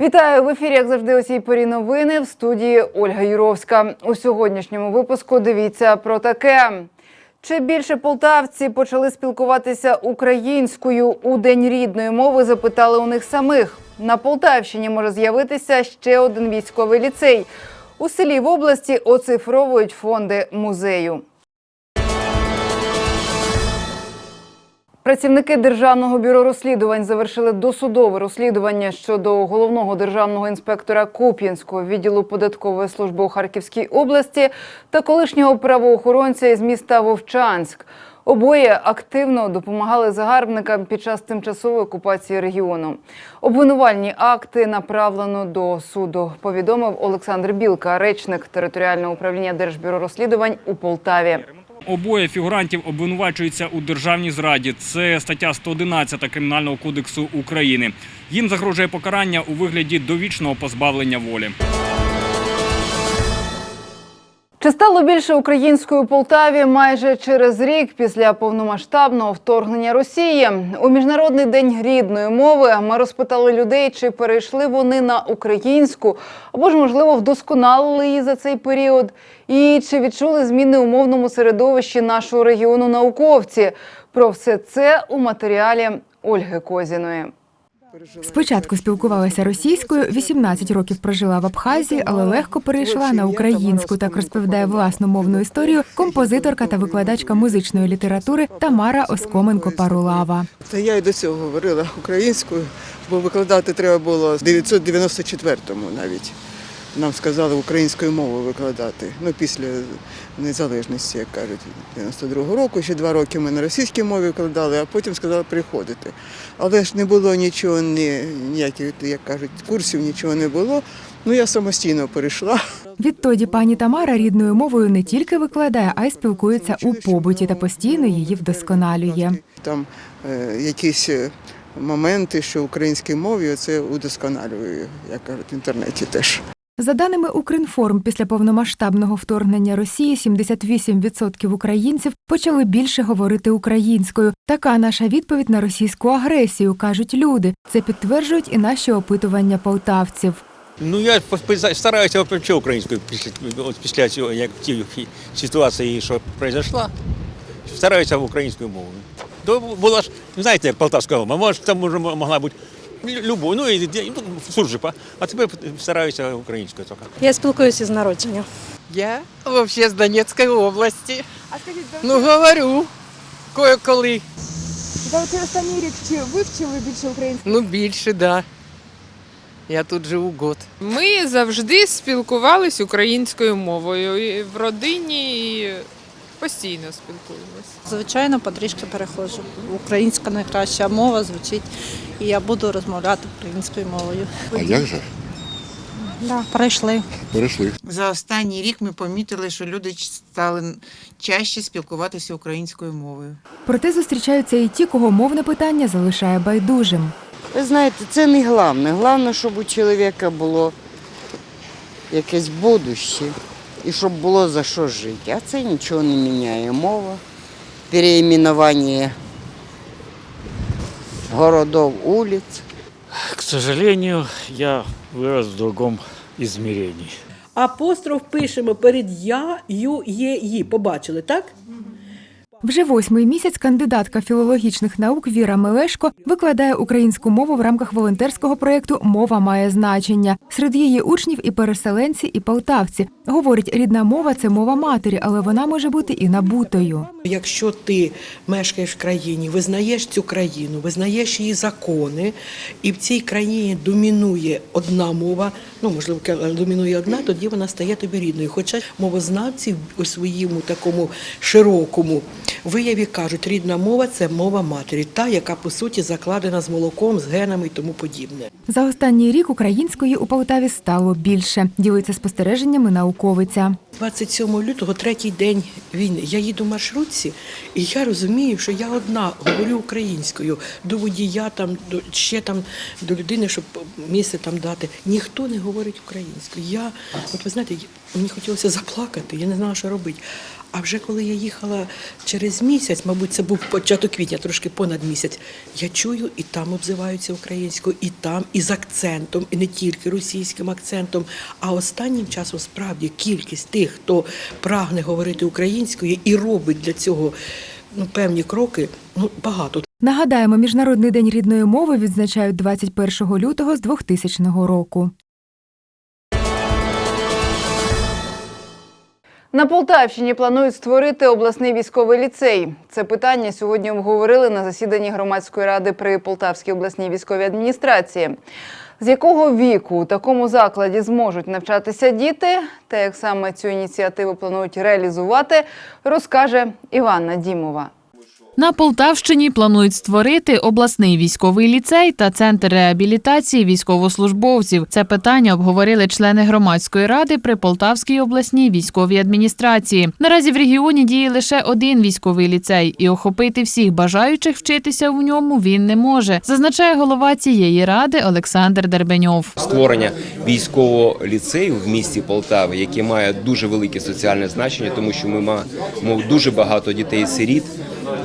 Вітаю в ефірі, як завжди, у цій порі новини в студії Ольга Юровська. У сьогоднішньому випуску дивіться про таке. Чи більше полтавці почали спілкуватися українською у день рідної мови? Запитали у них самих. На Полтавщині може з'явитися ще один військовий ліцей. У селі в області оцифровують фонди музею. Працівники державного бюро розслідувань завершили досудове розслідування щодо головного державного інспектора Куп'янського відділу податкової служби у Харківській області та колишнього правоохоронця із міста Вовчанськ. Обоє активно допомагали загарбникам під час тимчасової окупації регіону. Обвинувальні акти направлено до суду. Повідомив Олександр Білка, речник територіального управління Держбюро розслідувань у Полтаві. Обоє фігурантів обвинувачуються у державній зраді. Це стаття 111 Кримінального кодексу України. Їм загрожує покарання у вигляді довічного позбавлення волі. Чи стало більше української Полтаві майже через рік після повномасштабного вторгнення Росії? У міжнародний день рідної мови ми розпитали людей, чи перейшли вони на українську, або ж можливо вдосконалили її за цей період, і чи відчули зміни у мовному середовищі нашого регіону науковці. Про все це у матеріалі Ольги Козіної. Спочатку спілкувалася російською, 18 років прожила в Абхазії, але легко перейшла на українську. Так розповідає власну мовну історію композиторка та викладачка музичної літератури Тамара Оскоменко Парулава. Та я й до цього говорила українською, бо викладати треба було в 994-му навіть. Нам сказали українською мовою викладати. Ну, після незалежності, як кажуть, 92-го року. Ще два роки ми на російській мові викладали, а потім сказали приходити. Але ж не було нічого, ні, ніяких, як кажуть, курсів, нічого не було. Ну, я самостійно перейшла. Відтоді пані Тамара рідною мовою не тільки викладає, а й спілкується у побуті та постійно її вдосконалює. Там е, якісь е, моменти, що українській мові це удосконалюю, як кажуть, в інтернеті теж. За даними Укрінформ, після повномасштабного вторгнення Росії 78% українців почали більше говорити українською. Така наша відповідь на російську агресію, кажуть люди. Це підтверджують і наші опитування полтавців. Ну я стараюся вивчити українською після після цього, як ті ситуації, що пройшла, стараюся українською мовою. То була ж, знаєте, як полтавська мова, може там може могла бути лю- любов, ну і ну, суржипа, а тепер стараюся українською тільки. Я спілкуюся з народження. Я вообще з Донецької області. А скажіть, ну говорю кое-коли. За цей останній рік чи вивчили більше української? Ну більше, да. Я тут живу год. Ми завжди спілкувалися українською мовою і в родині і постійно спілкуємося. Звичайно, потрішки переходжу. Українська найкраща мова звучить, і я буду розмовляти українською мовою. А як же? Да, перейшли. Перейшли. За останній рік ми помітили, що люди стали чаще спілкуватися українською мовою. Проте зустрічаються і ті, кого мовне питання залишає байдужим. Ви знаєте, це не головне. Головне, щоб у чоловіка було якесь будуще і щоб було за що жити. А це нічого не міняє. Мова, переименування городов, вулиць. К сожалению, я вирос в другом измерении. Апостроф пишемо перед я, ю, є, ї. Побачили, так? Вже восьмий місяць кандидатка філологічних наук Віра Мелешко викладає українську мову в рамках волонтерського проєкту Мова має значення. Серед її учнів і переселенці, і полтавці. Говорить, рідна мова це мова матері, але вона може бути і набутою. Якщо ти мешкаєш в країні, визнаєш цю країну, визнаєш її закони, і в цій країні домінує одна мова, ну можливо, домінує одна, тоді вона стає тобі рідною. Хоча мовознавці у своєму такому широкому вияві кажуть, рідна мова це мова матері, та яка по суті закладена з молоком, з генами і тому подібне. За останній рік української у Полтаві стало більше. Ділиться спостереженнями науковиця. 27 лютого, третій день війни. Я їду в маршрутці, і я розумію, що я одна говорю українською до водія, там до ще там до людини, щоб місце там дати. Ніхто не говорить. українською. Я, от ви знаєте, мені хотілося заплакати, я не знала, що робити. А вже коли я їхала через місяць, мабуть, це був початок квітня, трошки понад місяць, я чую, і там обзиваються українською, і там, і з акцентом, і не тільки російським акцентом. А останнім часом справді кількість тих, хто прагне говорити українською і робить для цього ну, певні кроки, ну багато. Нагадаємо, Міжнародний день рідної мови відзначають 21 лютого з 2000 року. На Полтавщині планують створити обласний військовий ліцей. Це питання сьогодні обговорили на засіданні громадської ради при Полтавській обласній військовій адміністрації. З якого віку у такому закладі зможуть навчатися діти, та як саме цю ініціативу планують реалізувати, розкаже Іванна Дімова. На Полтавщині планують створити обласний військовий ліцей та центр реабілітації військовослужбовців. Це питання обговорили члени громадської ради при Полтавській обласній військовій адміністрації. Наразі в регіоні діє лише один військовий ліцей, і охопити всіх бажаючих вчитися в ньому він не може, зазначає голова цієї ради Олександр Дербеньов. створення військового ліцею в місті Полтави, яке має дуже велике соціальне значення, тому що ми маємо дуже багато дітей-сиріт,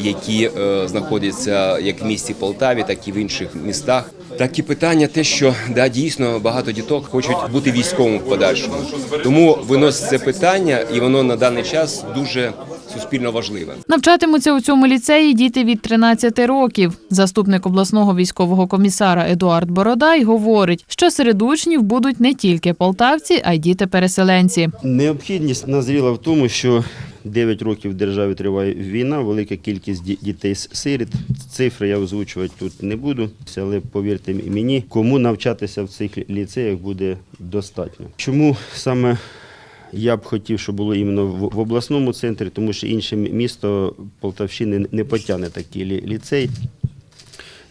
які е, знаходяться як в місті Полтаві, так і в інших містах. Такі питання, те, що да, дійсно багато діток хочуть бути військовим в подальшому. Тому виносить це питання, і воно на даний час дуже суспільно важливе. Навчатимуться у цьому ліцеї діти від 13 років. Заступник обласного військового комісара Едуард Бородай говорить, що серед учнів будуть не тільки полтавці, а й діти-переселенці. Необхідність назріла в тому, що 9 років в державі триває війна, велика кількість ді- дітей-сиріт. Цифри я озвучувати тут не буду, але повірте мені, кому навчатися в цих ліцеях буде достатньо. Чому саме я б хотів, щоб було іменно в обласному центрі, тому що інше місто Полтавщини не потягне такий ліцей.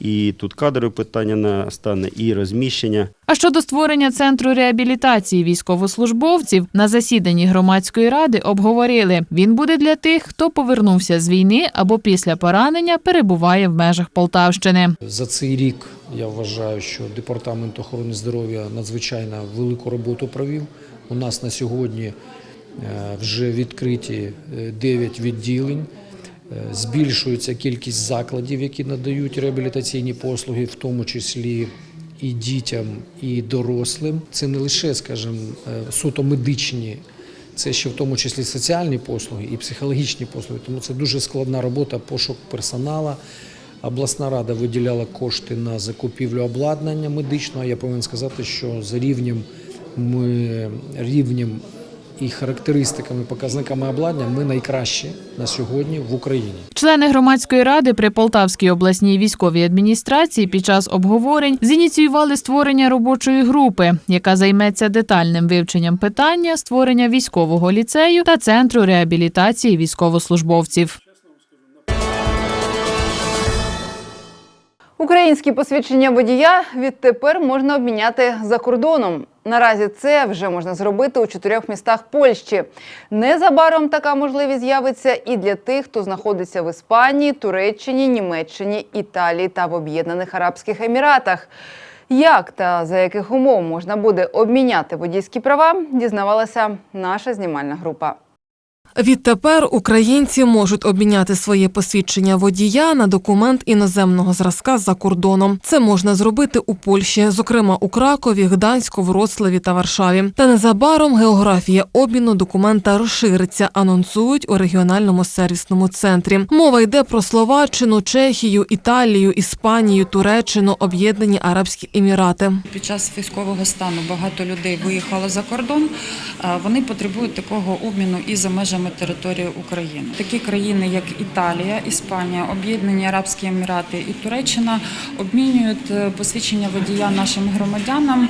І тут кадрове питання настане, і розміщення. А щодо створення центру реабілітації військовослужбовців на засіданні громадської ради обговорили. Він буде для тих, хто повернувся з війни або після поранення перебуває в межах Полтавщини. За цей рік я вважаю, що департамент охорони здоров'я надзвичайно велику роботу провів. У нас на сьогодні е, вже відкриті 9 відділень. Е, Збільшується кількість закладів, які надають реабілітаційні послуги, в тому числі і дітям, і дорослим. Це не лише, скажімо, е, суто медичні, це ще в тому числі соціальні послуги і психологічні послуги. Тому це дуже складна робота, пошук персоналу. Обласна рада виділяла кошти на закупівлю обладнання медичного. Я повинен сказати, що за рівнем ми рівнем і характеристиками, показниками обладнання ми найкращі на сьогодні в Україні. Члени громадської ради при Полтавській обласній військовій адміністрації під час обговорень зініціювали створення робочої групи, яка займеться детальним вивченням питання створення військового ліцею та центру реабілітації військовослужбовців. Українські посвідчення водія відтепер можна обміняти за кордоном. Наразі це вже можна зробити у чотирьох містах Польщі. Незабаром така можливість з'явиться і для тих, хто знаходиться в Іспанії, Туреччині, Німеччині, Італії та в Об'єднаних Арабських Еміратах. Як та за яких умов можна буде обміняти водійські права, дізнавалася наша знімальна група. Відтепер українці можуть обміняти своє посвідчення водія на документ іноземного зразка за кордоном. Це можна зробити у Польщі, зокрема у Кракові, Гданську, Вроцлаві та Варшаві. Та незабаром географія обміну документа розшириться, анонсують у регіональному сервісному центрі. Мова йде про Словаччину, Чехію, Італію, Іспанію, Туреччину, Об'єднані Арабські Емірати. Під час військового стану багато людей виїхало за кордон. Вони потребують такого обміну і за межами території України. Такі країни, як Італія, Іспанія, Об'єднані Арабські Емірати і Туреччина, обмінюють е, посвідчення водія нашим громадянам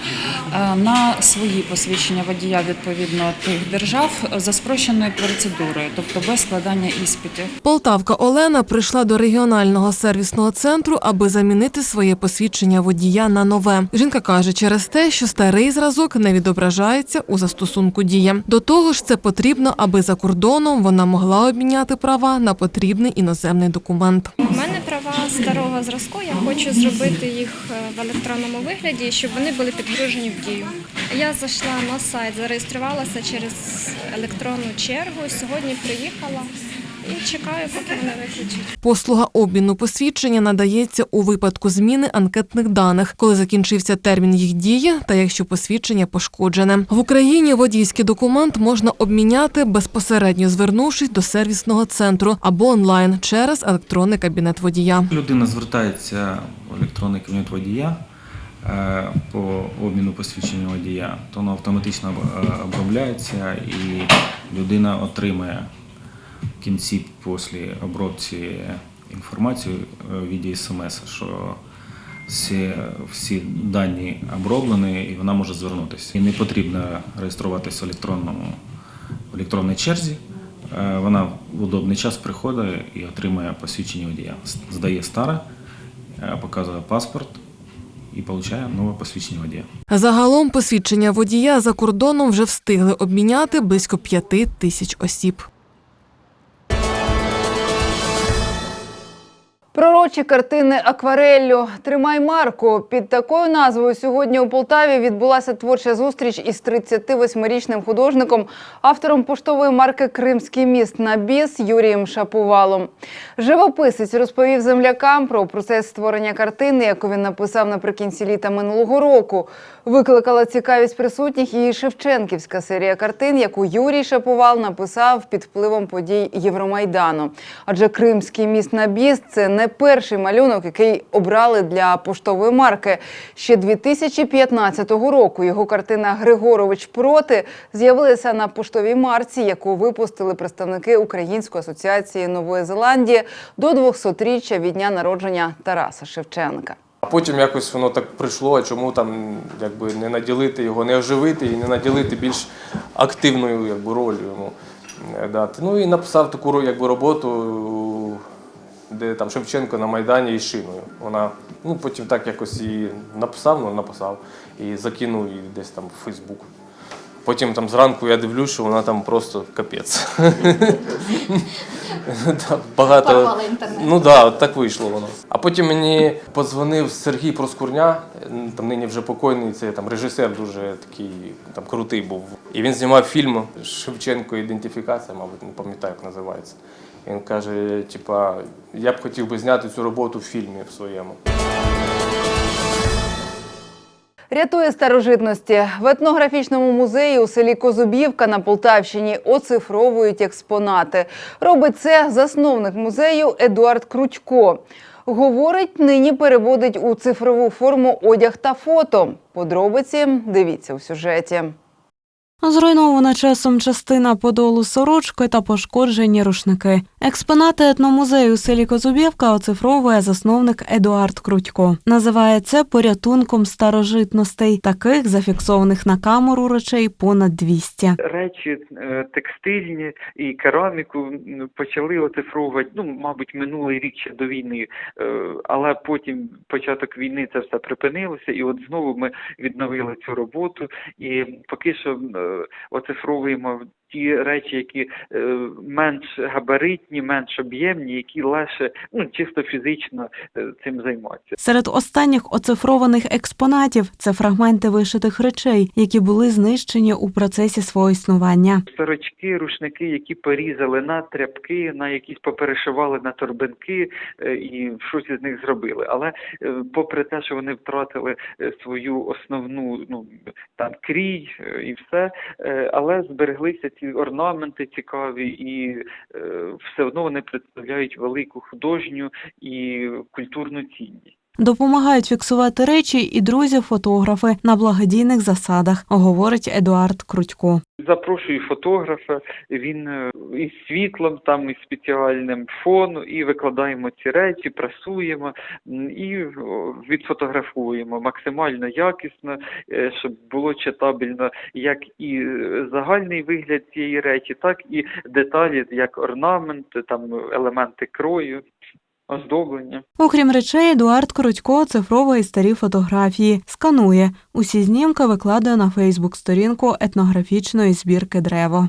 е, на свої посвідчення водія відповідно тих держав за спрощеною процедурою, тобто без складання іспитів. Полтавка Олена прийшла до регіонального сервісного центру, аби замінити своє посвідчення водія на нове. Жінка каже, через те, що старий зразок не відображається у застосунку дія. До того ж, це потрібно, аби за кордоном вона могла обміняти права на потрібний іноземний документ. У мене права старого зразку. Я хочу зробити їх е, в електронному вигляді, щоб вони були підгружені в дію. Я зайшла на сайт, зареєструвалася через електронну чергу. Сьогодні приїхала і чекаю, поки вони виключать. Послуга обміну посвідчення надається у випадку зміни анкетних даних, коли закінчився термін їх дії та якщо посвідчення пошкоджене. В Україні водійський документ можна обміняти безпосередньо звернувшись до сервісного центру або онлайн через електронний кабінет водія. Людина звертається в електронний кабінет водія е, по обміну посвідчення водія, то воно автоматично е, обробляється і людина отримає кінці після обробці інформацію е, в віді смс, що всі, всі дані оброблені і вона може звернутися. І не потрібно реєструватися в електронному в електронній черзі. Е, Вона в удобний час приходить і отримує посвідчення водія. Здає старе, е, показує паспорт і отримує нове посвідчення водія. Загалом посвідчення водія за кордоном вже встигли обміняти близько п'яти тисяч осіб. Пророчі картини аквареллю Тримай марку. Під такою назвою сьогодні у Полтаві відбулася творча зустріч із 38-річним художником, автором поштової марки Кримський міст на біс Юрієм Шапувалом. Живописець розповів землякам про процес створення картини, яку він написав наприкінці літа минулого року. Викликала цікавість присутніх і Шевченківська серія картин, яку Юрій Шапувал написав під впливом подій Євромайдану. Адже Кримський міст на біс це не перший малюнок, який обрали для поштової марки. Ще 2015 року його картина Григорович проти з'явилася на поштовій марці, яку випустили представники Української асоціації Нової Зеландії до 200-річчя від дня народження Тараса Шевченка. А потім якось воно так прийшло, а чому там якби не наділити його, не оживити і не наділити більш активною якби, ролью йому е, дати. Ну і написав таку якби, роботу, де там Шевченко на Майдані і шиною. Вона ну, потім так якось і написав, ну написав, і закинув її десь там в Фейсбук. Потім там зранку я дивлюсь, що вона там просто капець. Багато. Ну так, да, так вийшло воно. А потім мені подзвонив Сергій Проскурня, там нині вже покойний, це там режисер дуже такий там крутий був. І він знімав фільм Шевченко ідентифікація, мабуть, не пам'ятаю, як називається. І Він каже: типа, я б хотів би зняти цю роботу в фільмі в своєму. Рятує старожитності в етнографічному музеї у селі Козубівка на Полтавщині оцифровують експонати. Робить це засновник музею Едуард Крутько. Говорить, нині переводить у цифрову форму одяг та фото. Подробиці дивіться у сюжеті. Зруйнована часом частина подолу сорочки та пошкоджені рушники. Експонати етномузею у селі Козубівка оцифровує засновник Едуард Крутько. Називає це порятунком старожитностей, таких зафіксованих на камеру речей понад 200. речі е, текстильні і кераміку почали оцифровувати, ну, мабуть, минулий рік ще до війни, Е, але потім початок війни це все припинилося, і от знову ми відновили цю роботу. І поки що оцифровуємо ті речі, які е, менш габаритні, менш об'ємні, які легше, ну, чисто фізично е, цим займатися. Серед останніх оцифрованих експонатів це фрагменти вишитих речей, які були знищені у процесі свого існування. Сорочки, рушники, які порізали на тряпки, на якісь поперешивали на торбинки е, і щось із них зробили. Але попри те, що вони втратили свою основну ну там крій і все, але збереглися ці орнаменти цікаві, і е, все одно вони представляють велику художню і культурну цінність. Допомагають фіксувати речі і друзі-фотографи на благодійних засадах, говорить Едуард Крутько. Запрошую фотографа, він е, із світлом, там із спеціальним фон, і викладаємо ці речі, прасуємо і відфотографуємо максимально якісно, е, щоб було читабельно як і е, загальний вигляд цієї речі, так і деталі, як орнамент, там елементи крою, оздоблення. Окрім речей, Едуард Коротько оцифровує старі фотографії, сканує. Усі знімки викладає на Фейсбук-сторінку етнографічної збірки Древо.